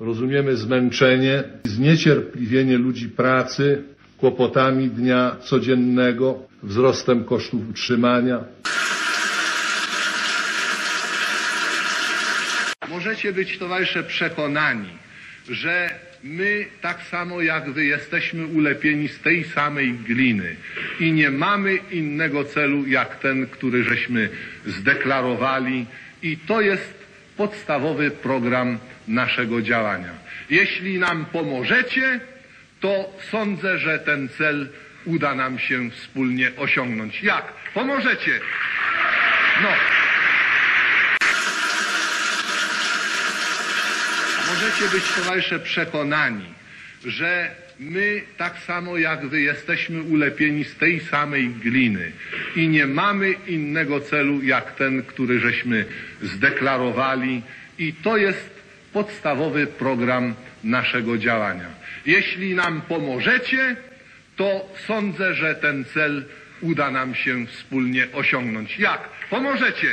Rozumiemy zmęczenie zniecierpliwienie ludzi pracy, kłopotami dnia codziennego, wzrostem kosztów utrzymania. Możecie być, towarzysze, przekonani, że my, tak samo jak wy, jesteśmy ulepieni z tej samej gliny i nie mamy innego celu, jak ten, który żeśmy zdeklarowali i to jest podstawowy program naszego działania. Jeśli nam pomożecie, to sądzę, że ten cel uda nam się wspólnie osiągnąć. Jak? Pomożecie? No. Możecie być, towarzysze, przekonani, że my, tak samo jak wy, jesteśmy ulepieni z tej samej gliny i nie mamy innego celu, jak ten, który żeśmy zdeklarowali i to jest podstawowy program naszego działania. Jeśli nam pomożecie, to sądzę, że ten cel uda nam się wspólnie osiągnąć. Jak? Pomożecie?